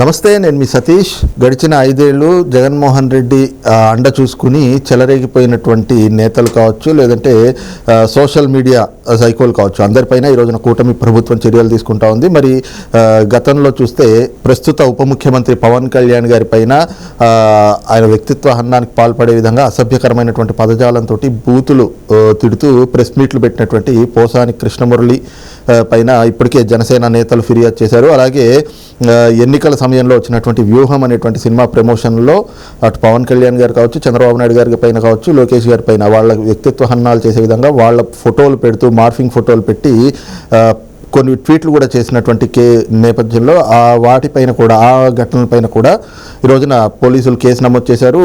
నమస్తే నేను మీ సతీష్. గడిచిన ఐదేళ్ళు జగన్మోహన్ రెడ్డి అండ చూసుకుని చెలరేగిపోయినటువంటి నేతలు కావచ్చు లేదంటే సోషల్ మీడియా సైకోలు కావచ్చు. అందరిపైన ఈ రోజున కూటమి ప్రభుత్వం చర్యలు తీసుకుంటా ఉంది. మరి గతంలో చూస్తే ప్రస్తుత ఉప ముఖ్యమంత్రి పవన్ కళ్యాణ్ గారి పైన ఆయన వ్యక్తిత్వ హన్నానికి పాల్పడే విధంగా అసభ్యకరమైనటువంటి పదజాలంతో బూతులు తిడుతూ ప్రెస్ మీట్లు పెట్టినటువంటి పోసాని కృష్ణమురళి పైన ఇప్పటికే జనసేన నేతలు ఫిర్యాదు చేశారు. అలాగే ఎన్నికల సమయంలో వచ్చినటువంటి వ్యూహం అనేటువంటి సినిమా ప్రమోషన్లో అటు పవన్ కళ్యాణ్ గారు కావచ్చు చంద్రబాబు నాయుడు గారి పైన కావచ్చు లోకేష్ గారి పైన వాళ్ళ వ్యక్తిత్వ హన్నాలు చేసే విధంగా వాళ్ళ ఫోటోలు పెడుతూ మార్ఫింగ్ ఫోటోలు పెట్టి కొన్ని ట్వీట్లు కూడా చేసినటువంటి కే నేపథ్యంలో ఆ వాటిపైన కూడా ఆ ఘటనలపైన కూడా ఈ రోజున పోలీసులు కేసు నమోదు చేశారు.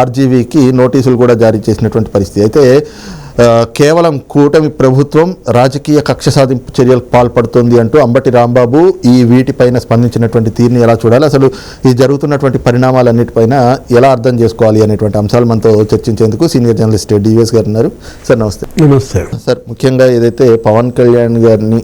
ఆర్జీవీకి నోటీసులు కూడా జారీ చేసినటువంటి పరిస్థితి. అయితే కేవలం కూటమి ప్రభుత్వం రాజకీయ కక్ష సాధింపు చర్యలకు పాల్పడుతోంది అంటూ అంబటి రాంబాబు ఈ వీటిపైన స్పందించినటువంటి తీరుని ఎలా చూడాలి? అసలు ఈ జరుగుతున్నటువంటి పరిణామాలన్నిటిపైన ఎలా అర్థం చేసుకోవాలి అనేటువంటి అంశాలు మనతో చర్చించేందుకు సీనియర్ జర్నలిస్ట్ డివిఎస్ గారు ఉన్నారు. సార్ నమస్తే. నమస్తే. సార్ ముఖ్యంగా ఏదైతే పవన్ కళ్యాణ్ గారిని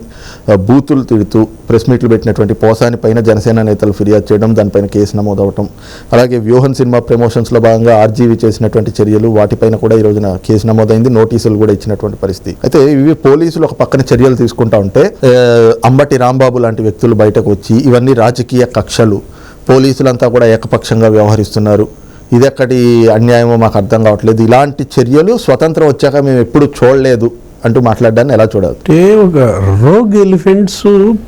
బూతులు తిడుతూ ప్రెస్ మీట్లు పెట్టినటువంటి పోసాని పైన జనసేన నేతలు ఫిర్యాదు చేయడం దానిపైన కేసు నమోదవటం అలాగే వ్యూహన్ సినిమా ప్రమోషన్స్లో భాగంగా ఆర్జీవీ చేసినటువంటి చర్యలు వాటిపైన కూడా ఈ రోజున కేసు నమోదైంది. నోటీసులు కూడా ఇచ్చినటువంటి పరిస్థితి. అయితే ఇవి పోలీసులు ఒక పక్కన చర్యలు తీసుకుంటా ఉంటే అంబటి రాంబాబు లాంటి వ్యక్తులు బయటకు వచ్చి ఇవన్నీ రాజకీయ కక్షలు. పోలీసులంతా కూడా ఏకపక్షంగా వ్యవహరిస్తున్నారు. ఇదెక్కడి అన్యాయమో మాకు అర్థం కావట్లేదు. ఇలాంటి చర్యలు స్వతంత్రం వచ్చాక మేము ఎప్పుడు చూడలేదు అంటూ మాట్లాడడాన్ని ఎలా చూడాలి? అంటే ఒక రోగ్ ఎలిఫెంట్స్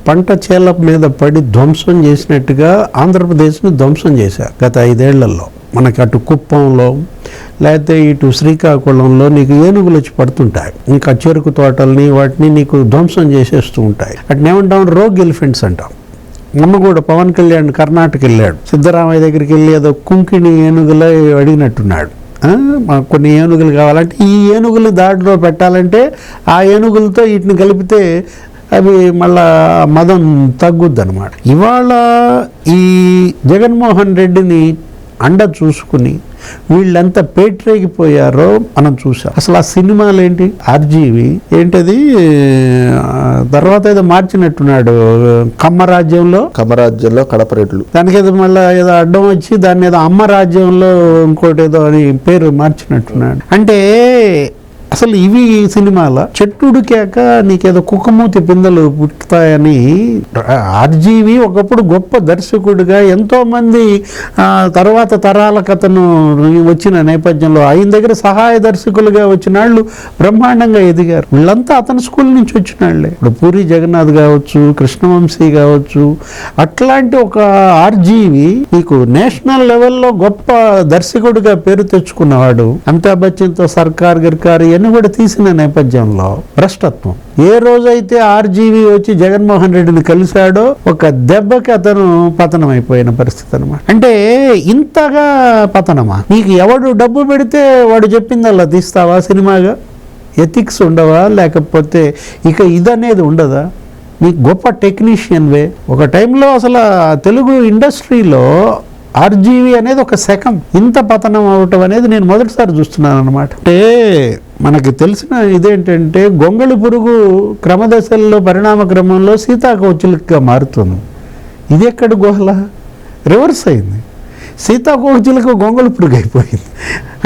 పంట చేల మీద పడి ధ్వంసం చేసినట్టుగా ఆంధ్రప్రదేశ్ను ధ్వంసం చేశారు గత ఐదేళ్ళలో. మనకి అటు కుప్పంలో లేకపోతే ఇటు శ్రీకాకుళంలో నీకు ఏనుగులు వచ్చి పడుతుంటాయి. ఇంకా చెరుకు తోటల్ని వాటిని నీకు ధ్వంసం చేసేస్తూ ఉంటాయి. వాటిని ఏమంటాం? రోగ్ ఎలిఫెంట్స్ అంటాం. మొన్న కూడా పవన్ కళ్యాణ్ కర్ణాటక వెళ్ళాడు. సిద్ధరామయ్య దగ్గరికి వెళ్ళి ఏదో కుంకిణి ఏనుగులో అడిగినట్టున్నాడు. మాకు కొన్ని ఏనుగులు కావాలంటే ఈ ఏనుగులు దాడిలో పెట్టాలంటే ఆ ఏనుగులతో వీటిని కలిపితే అవి మళ్ళా మదం తగ్గుద్ది అనమాట ఇవాళ ఈ జగన్మోహన్ రెడ్డిని అండ చూసుకుని వీళ్ళంతా పేట్రేగిపోయారో మనం చూసాం అసలు ఆ సినిమాలు ఏంటి ఆర్జీవి ఏంటది? తర్వాత ఏదో మార్చినట్టున్నాడు కమ్మ రాజ్యంలో కమరాజ్యంలో కడప రెడ్లు. దానికి ఏదో మళ్ళీ ఏదో అడ్డం వచ్చి దాన్ని ఏదో అమ్మ రాజ్యంలో ఇంకోటి ఏదో అని పేరు మార్చినట్టున్నాడు. అంటే అసలు ఇవి సినిమాల చెట్టుడికాక నీకేదో కుక్కమూతి పిందెలు పుట్టుతాయని ఆర్జీవి ఒకప్పుడు గొప్ప దర్శకుడిగా ఎంతోమంది తర్వాత తరాల కథను వచ్చిన నేపథ్యంలో ఆయన దగ్గర సహాయ దర్శకులుగా వచ్చిన వాళ్ళు బ్రహ్మాండంగా ఎదిగారు. వీళ్ళంతా అతని స్కూల్ నుంచి వచ్చిన వాళ్ళే ఇప్పుడు పూరి జగన్నాథ్ కావచ్చు కృష్ణవంశీ కావచ్చు అట్లాంటి ఒక ఆర్జీవి నీకు నేషనల్ లెవెల్లో గొప్ప దర్శకుడిగా పేరు తెచ్చుకున్నవాడు. అమితాబ్ బచ్చన్తో సర్కార్ గిర్కార్ ఇవన్నీ కూడా తీసిన నేపథ్యంలో భ్రష్టత్వం. ఏ రోజైతే ఆర్జీవి వచ్చి జగన్మోహన్ రెడ్డిని కలిశాడో ఒక దెబ్బకి అతను పతనమైపోయిన పరిస్థితి అనమాట అంటే ఇంతగా పతనమా? నీకు ఎవడు డబ్బు పెడితే వాడు చెప్పిందల్లా తీస్తావా సినిమాగా? ఎథిక్స్ ఉండవా? లేకపోతే ఇక ఇదనేది ఉండదా? నీ గొప్ప టెక్నీషియన్ వే ఒక టైంలో అసలు తెలుగు ఇండస్ట్రీలో ఆర్జీవి అనేది ఒక శకం. ఇంత పతనం అవటం అనేది నేను మొదటిసారి చూస్తున్నాను అనమాట అంటే మనకి తెలిసిన ఇదేంటంటే గొంగళి పురుగు క్రమదశల్లో పరిణామ క్రమంలో సీతాకోచులుగా మారుతుంది. ఇది ఎక్కడ గుహల? రివర్స్ అయింది. సీతాకోచులకు గొంగళి పురుగు అయిపోయింది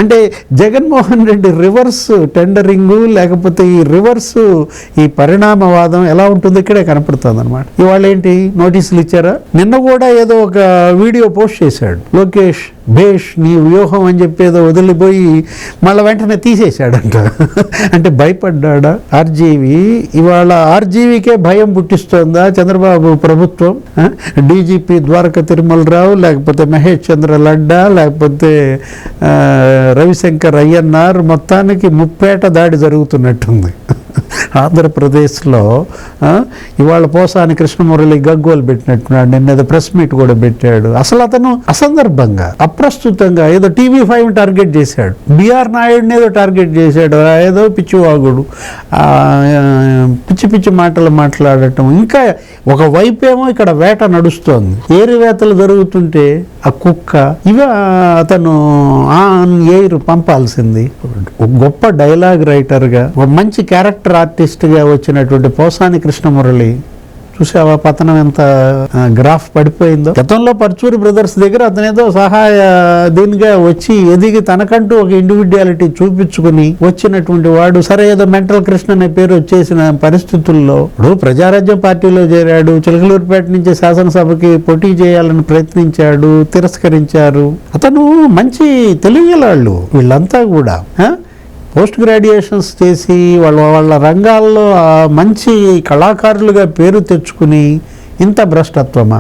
అంటే జగన్మోహన్ రెడ్డి రివర్స్ టెండరింగు లేకపోతే ఈ రివర్స్ ఈ పరిణామవాదం ఎలా ఉంటుందో ఇక్కడే కనపడుతుంది అనమాట ఇవాళ ఏంటి నోటీసులు ఇచ్చారా? నిన్న కూడా ఏదో ఒక వీడియో పోస్ట్ చేశాడు. లోకేష్ భేష్ నీ వ్యూహం అని చెప్పి ఏదో వదిలిపోయి మళ్ళీ వెంటనే తీసేశాడంట. అంటే భయపడ్డాడా? ఆర్జీవి ఇవాళ ఆర్జీవికే భయం పుట్టిస్తోందా చంద్రబాబు ప్రభుత్వం? డీజీపీ ద్వారక తిరుమలరావు లేకపోతే మహేష్ చంద్ర లడ్డా లేకపోతే రవిశంకర్ అయ్యన్నార్ మొత్తానికి ముప్పేట దాడి జరుగుతున్నట్టుంది. ఆంధ్రప్రదేశ్లో ఇవాళ పోసాని కృష్ణమురళి గగ్గోలు పెట్టినట్టున్నాడు. నిన్న ఏదో ప్రెస్ మీట్ కూడా పెట్టాడు. అసలు అతను అసందర్భంగా అప్రస్తుతంగా ఏదో టీవీ ఫైవ్ టార్గెట్ చేశాడు. బీఆర్ నాయుడిని ఏదో టార్గెట్ చేశాడు. ఏదో పిచ్చివాగుడు. పిచ్చి పిచ్చి మాటలు మాట్లాడటం. ఇంకా ఒక వైపేమో ఇక్కడ వేట నడుస్తోంది. ఏరివేతలు జరుగుతుంటే ఆ కుక్క ఇవ అతను ఆన్ ఎయిర్ పంపాల్సింది. గొప్ప డైలాగ్ రైటర్గా ఒక మంచి క్యారెక్టర్ ఆర్టిస్ట్గా వచ్చినటువంటి పోసాని కృష్ణమురళి చూసావా పతనం ఎంత గ్రాఫ్ పడిపోయిందో? గతంలో పర్చూరి బ్రదర్స్ దగ్గర అతనేదో సహాయ దీనిగా వచ్చి ఎదిగి తనకంటూ ఒక ఇండివిజువాలిటీ చూపించుకుని వచ్చినటువంటి వాడు సరే ఏదో మెంటల్ కృష్ణ అనే పేరు వచ్చేసిన పరిస్థితుల్లో ఇప్పుడు ప్రజారాజ్యం పార్టీలో చేరాడు చిలకలూరుపేట నుంచి శాసనసభకి పోటీ చేయాలని ప్రయత్నించాడు తిరస్కరించారు. అతను మంచి తెలియగలవాళ్ళు వీళ్ళంతా కూడా పోస్ట్ గ్రాడ్యుయేషన్స్ చేసి వాళ్ళ వాళ్ళ రంగాల్లో మంచి కళాకారులుగా పేరు తెచ్చుకుని ఇంత భ్రష్టత్వమా?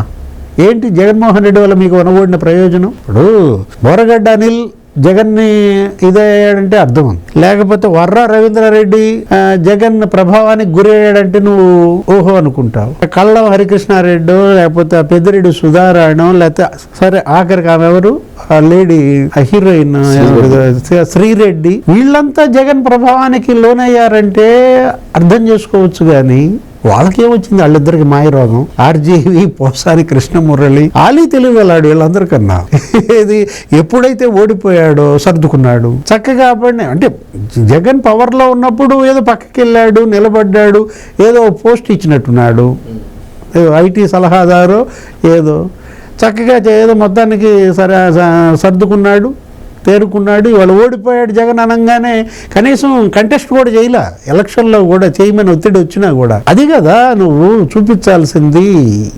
ఏంటి జగన్మోహన్ రెడ్డి వల్ల మీకు అనబడిన ప్రయోజనం? ఇప్పుడు బోరగడ్డ అనిల్ జగన్ని ఇదయ్యాడంటే అర్థం ఉంది. లేకపోతే వర్రా రవీంద్రారెడ్డి జగన్ ప్రభావానికి గురయ్యాడంటే నువ్వు ఓహో అనుకుంటావు. కళ్ళం హరికృష్ణారెడ్డి లేకపోతే ఆ పెద్దిరెడ్డి సుధారాయణం లేకపోతే సరే ఆఖరికి ఆమె ఎవరు? ఆ లేడీ ఆ హీరోయిన్ శ్రీరెడ్డి. వీళ్ళంతా జగన్ ప్రభావానికి లోనయ్యారంటే అర్థం చేసుకోవచ్చు కానీ వాళ్ళకేమొచ్చింది? వాళ్ళిద్దరికి మాయ రోగం ఆర్జీవి పోసాని కృష్ణమురళి ఆలీ వెళ్ళాడు వీళ్ళందరికన్నా. ఇది ఎప్పుడైతే ఓడిపోయాడో సర్దుకున్నాడు. చక్కగా అంటే జగన్ పవర్లో ఉన్నప్పుడు ఏదో పక్కకి వెళ్ళాడు నిలబడ్డాడు ఏదో పోస్ట్ ఇచ్చినట్టున్నాడు. ఏదో ఐటీ సలహాదారు ఏదో చక్కగా ఏదో మొత్తానికి సరే సర్దుకున్నాడు. తేరుకున్నాడు ఇవాళ ఓడిపోయాడు జగన్ అనగానే కనీసం కంటెస్ట్ కూడా చేయలే. ఎలక్షన్లో కూడా చేయమని ఒత్తిడి వచ్చినా కూడా. అది కదా నువ్వు చూపించాల్సింది.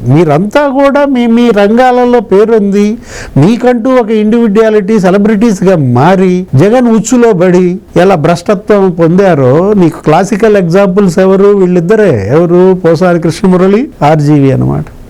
మీరంతా కూడా మీ మీ రంగాలలో పేరుంది. మీకంటూ ఒక ఇండివిజువాలిటీ సెలబ్రిటీస్గా మారి జగన్ ఉచ్చులో పడి ఎలా భ్రష్టత్వం పొందారో నీకు క్లాసికల్ ఎగ్జాంపుల్స్ ఎవరు? వీళ్ళిద్దరే. ఎవరు? పోసారి కృష్ణమురళి ఆర్జీవి అన్నమాట.